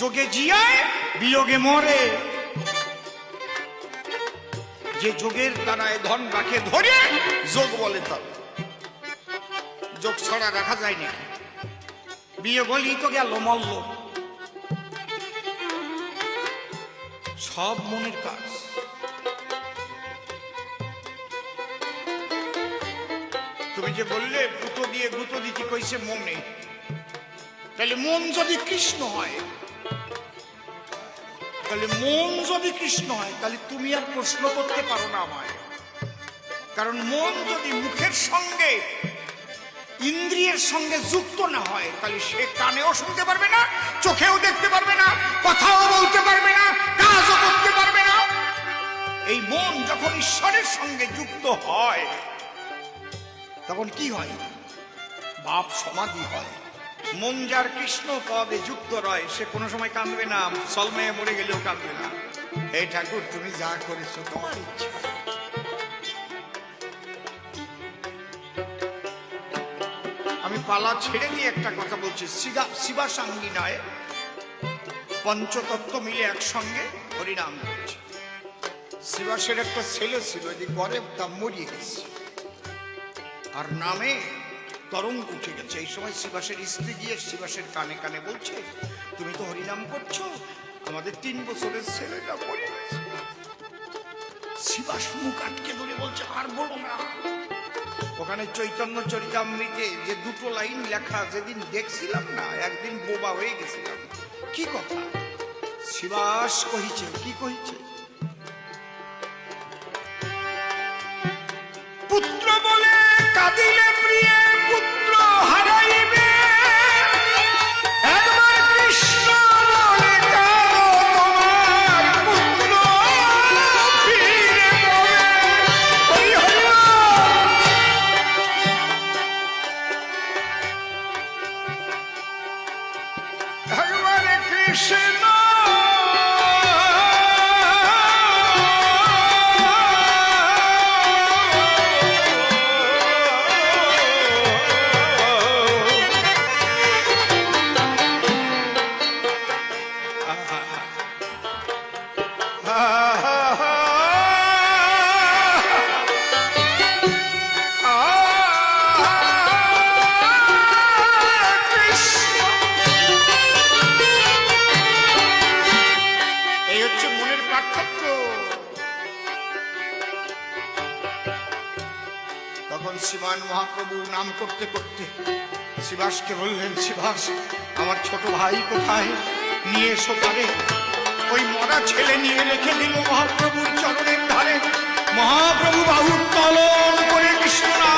যোগে জিয়ায়, বিয়োগে মরে। যে যোগের দ্বারায় ধন রাখে ধরে, যোগ বলে তার। যোগ ছাড়া রাখা যায় না বিয়োগ হলেই তো গেল মল্ল। সব মনের কাজ। তুমি যে বললে, গুঁতো দিয়ে গুঁতো দিতে কইছে মনে। তাহলে মন যদি কৃষ্ণ হয় তাহলে মন যদি কৃষ্ণ হয়, তাহলে তুমি আর প্রশ্ন করতে পারো না আমায়। কারণ মন যদি মুখের সঙ্গে, ইন্দ্রিয়ের সঙ্গে যুক্ত না হয়, তাহলে সে কানেও শুনতে পারবে না, চোখেও দেখতে পারবে না, কথাও বলতে পারবে না, কাজও করতে পারবে না। এই মন যখন ঈশ্বরের সঙ্গে যুক্ত হয়, তখন কি হয়? বাপ সমাধি হয়। মন যার কৃষ্ণ পদে যুক্ত রয় সে কোনো সময় কাঁদবে না সলমে মরে গেলেও কাঁদবে না। এই ঠাকুর তুমি যা করেছ তোমার ইচ্ছা। আমি পালা ছেড়ে দিয়ে একটা কথা বলছি। শিবা শিবা সাঙ্গিনায় পঞ্চতত্ত্ব মিলে একসঙ্গে হরিনাম করছে শিবাসের একটা ছেলে ছিল যে গরে তা মরিয়ে গেছে। আর নামে তরঙ্গ উঠে গেছে। এই সময় শিবাসের স্ত্রী গিয়ে শিবাসের কানে কানে বলছে, তুমি তো হরিনাম করছ, আমাদের তিন বছরের ছেলেটা গেছে। শিবাস মুখ আটকে ধরে বলছে, আর বলো না। ওখানে চৈতন্য চরিতামৃতে যে দুটো লাইন লেখা, যেদিন দেখছিলাম না, একদিন বোবা হয়ে গেছিলাম। কি কথা? শিবাস কহিছে, কি কহিছে? পুত্র বলে কাঁদিলে প্রিয় nation. শিবান মহাপ্রভু নাম করতে করতে শিবাসকে বললেন, শিবাস, আমার ছোট ভাই কোথায়? নিয়ে এসো তারে। ওই মরা ছেলে নিয়ে রেখে দিল মহাপ্রভুর চরণের ধারে। মহাপ্রভু বাহু তলন করে কৃষ্ণ